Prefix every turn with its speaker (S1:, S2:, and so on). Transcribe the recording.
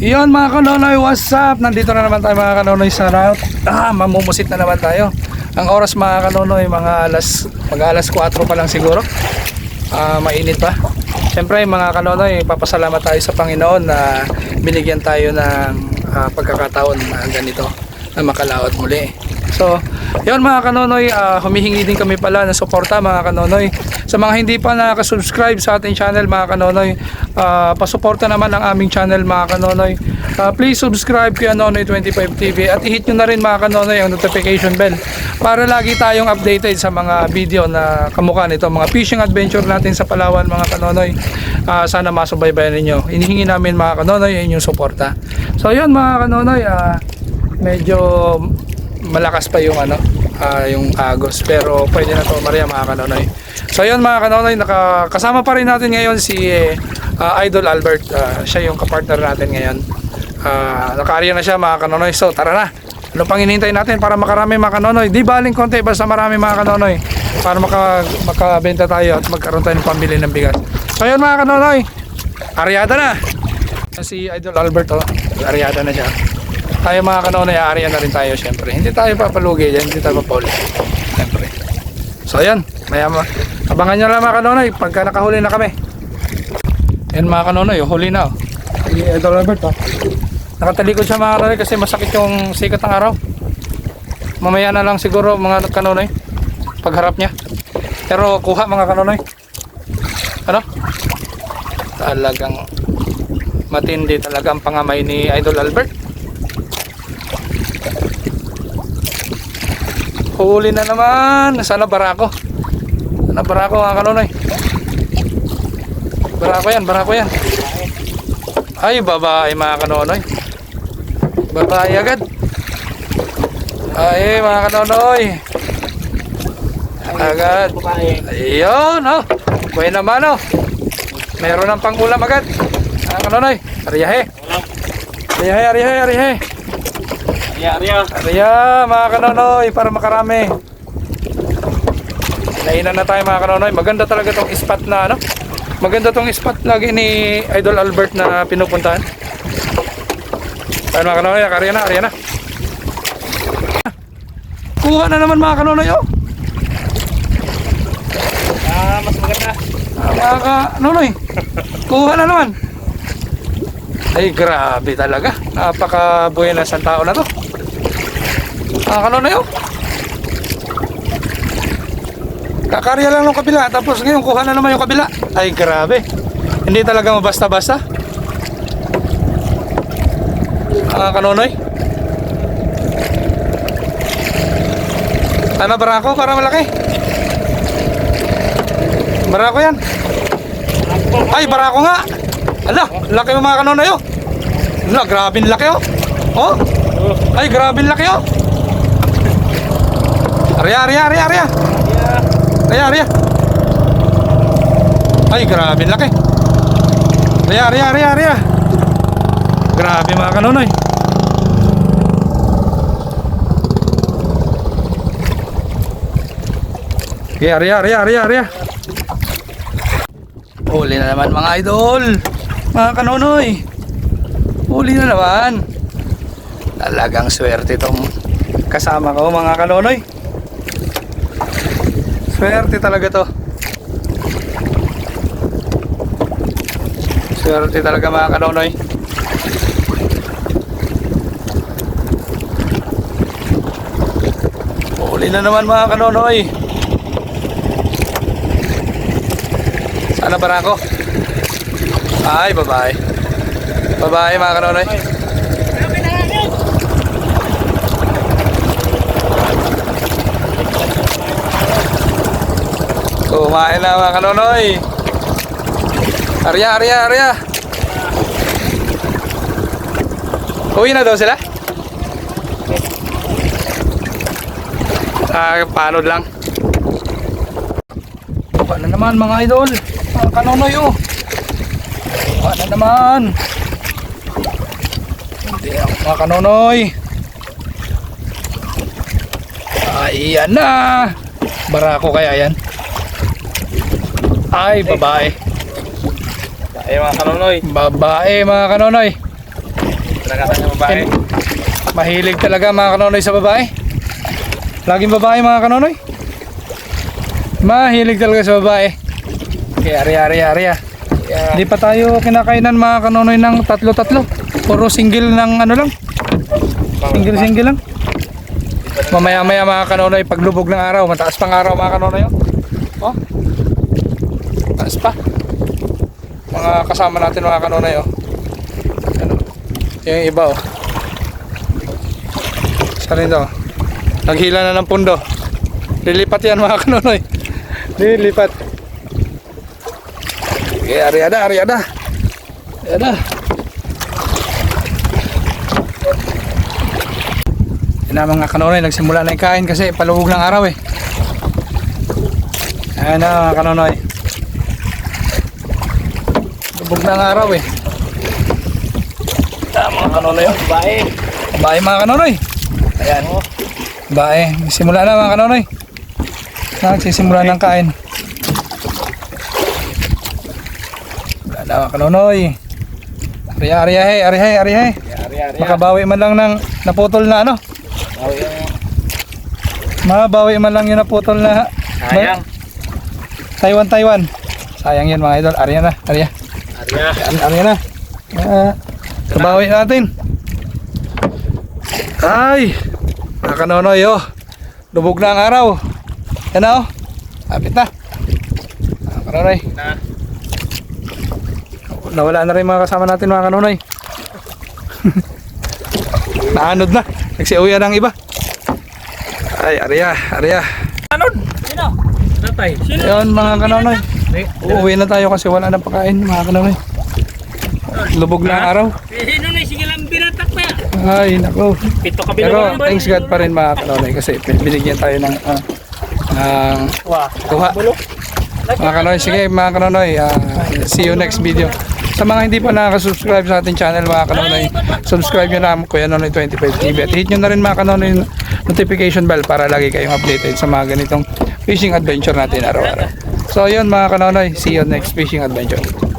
S1: Iyon mga kanonoy, what's up? Nandito na naman tayo mga kanonoy sa route. Ah, mamumusit na naman tayo. Ang oras mga kanonoy, mga alas, mga alas 4 pa lang siguro. Ah, mainit pa. Siyempre mga kanonoy, papasalamat tayo sa Panginoon na binigyan tayo ng ah, pagkakataon na ganito na makalaot muli. So, yun mga kanonoy, ah, humihingi din kami pala ng suporta mga kanonoy. Sa mga hindi pa nakasubscribe sa ating channel mga kanonoy, ah, pasuporta naman ang aming channel mga kanonoy. Ah, please subscribe kay Anonoy 25 TV at i-hit nyo na rin mga kanonoy ang notification bell para lagi tayong updated sa mga video na kamukha nito, mga fishing adventure natin sa Palawan mga kanonoy. Ah, sana masubaybayan ninyo. Inihingi namin mga kanonoy ang inyong suporta. So yun mga kanonoy, ah, medyo malakas pa yung ano ah, yung agos. Pero pwede na to Maria mga kanonoy. So yun mga kanonoy nakakasama pa rin natin ngayon si ah, Idol Albert. Ah, siya yung kapartner natin ngayon. Uh, nakaarya na siya mga kanonoy. So tara na. Ano pang hinihintay natin para makarami mga kanonoy? Di baling konti basta marami mga kanonoy. Para maka, makabenta tayo at magkaroon tayo ng pambili ng bigas. So yun mga kanonoy. Aryada na. Si Idol Albert oh, aryada na siya tayo mga kanonoy, aariyan na rin tayo syempre. Hindi tayo papalugi dyan, hindi tayo papauli. Syempre. So ayan, maya ma abangan nyo lang mga kanonoy pagka nakahuli na kami. Yan mga kanonoy, huli na oh. Si Idol Albert oh. Nakatalikod siya mga kanonoy kasi masakit yung sikat ng araw. Mamaya na lang siguro mga kanonoy pagharap niya. Pero kuha mga kanonoy. Ano? Talagang matindi talaga ang pangamay ni Idol Albert. Huli na naman. Sana barako. Sana barako mga kanonoy. Barako yan, barako yan. Ay, babae mga kanonoy. Babae agad. Ay, mga kanonoy. Agad. Ayun, oh. Buhay naman, oh. Meron ng pangulam agad. Mga kanonoy. Ariyahe. Ariyahe, ariyahe, ariyahe.
S2: Arya, arya.
S1: Ariya, mga kanonoy, para makarami. Nainan na tayo mga kanonoy. Maganda talaga tong spot na ano. Maganda tong spot lagi ni Idol Albert na pinupuntahan. Ayun mga kanonoy, ariya na, ariya na. Kuha na naman mga kanonoy, oh.
S2: Ah, mas maganda.
S1: Ah, Mga kanonoy, kuha na naman. Ay, grabe talaga. Napaka buenas ang tao na to. Mga kanonoy, oh. Kakarya lang ng kabila, tapos ngayon kuha na naman yung kabila. Ay, grabe. Hindi talaga mabasta-basta. Mga kanonoy. Ano barako? Para malaki. Barako yan. Ay, barako nga. Ala, laki mo mga kanonoy oh. Ala, grabe laki oh. Oh. Ay, grabe laki oh. Arya, arya, arya, arya. Arya, arya. Ay, grabe laki. Arya, arya, arya, arya. Grabe mga kanonoy. Okay, arya, arya, arya, arya. Huli na naman mga idol. Mga kanonoy. Huli na naman. Talagang swerte itong kasama ko mga kanonoy. Swerte talaga to. Swerte talaga mga kanonoy. Huli na naman mga kanonoy. Sana para? Ay, babae. Babae mga kanonoy. Kumain na mga kanonoy. Arya, arya, arya. Uwi na daw sila? Ah, panod lang. Baba na naman mga idol. Mga kanonoy oh. Baba na naman. Hindi ako mga kanonoy. Ayan na. Barako kaya yan. Ay, babae.
S2: Ay, mga kanonoy.
S1: Babae mga kanonoy.
S2: Nakata niya babae.
S1: Mahilig talaga mga kanonoy sa babae. Laging babae mga kanonoy. Mahilig talaga sa babae. Okay, ari ari ari ah.
S2: Yeah.
S1: Hindi pa tayo kinakainan mga kanonoy ng tatlo-tatlo. Puro single ng ano lang. Single-single lang. Mamaya-maya mga kanonoy, paglubog ng araw, mataas pang araw mga kanonoy. Oh. Oh. Taas pa. Mga kasama natin mga kanonoy. Oh. Ano? Yung iba oh. Sa rin daw. Naghila na ng pundo. Lilipat yan mga kanonoy. Lilipat. Okay, ariada, ariada. Ariada. Yan na mga kanonoy, nagsimula na yung kain kasi paluwag ng araw eh. Ayan na mga kanonoy. Lubog ng araw eh. Ah, mga kanonoy oh.
S2: Babae.
S1: Bae mga kanonoy. Ayan. Bae. Simula na mga kanonoy. Nagsisimula ng kain. Wala na mga kanonoy. Ariya, ariya, hey, ariya, hey, ariya, hey.
S2: Arya.
S1: Makabawi man lang ng naputol na ano.
S2: Oh, yung
S1: Mabawi man lang yung naputol na
S2: sayang.
S1: Taiwan, Taiwan. Sayang yan mga idol. Ariya na.
S2: Arya.
S1: Yan, ariya na. Uh, kabawi natin. Ay! Mga kanonoy, oh. Lubog na ang araw. Yan na, oh. Kapit na. Mga kanonoy.
S2: Na.
S1: Nawala na rin mga kasama natin mga kanonoy. Naanod na. Nagsiuya ng iba. Ay, ariya, ariya.
S2: Anod? Sino? Natay. Sino?
S1: Yun mga kanonoy. Uuwi na tayo kasi wala nang pakain mga kanonoy. Lubog na araw.
S2: Sino na? Sige lang binatak na.
S1: Ay, nako.
S2: Pito ka
S1: Pero thanks God pa rin mga kanonoy kasi binigyan tayo ng ng
S2: Wah.
S1: tuha. Mga kanonoy, sige mga kanonoy, ah, see you next video. Sa mga hindi pa nakaka-subscribe sa ating channel mga kanonoy, subscribe nyo na Kuya Nonoy 25 TV at hit nyo na rin mga kanonoy notification bell para lagi kayong updated sa mga ganitong fishing adventure natin araw-araw. So yun mga kanonoy, see you next fishing adventure.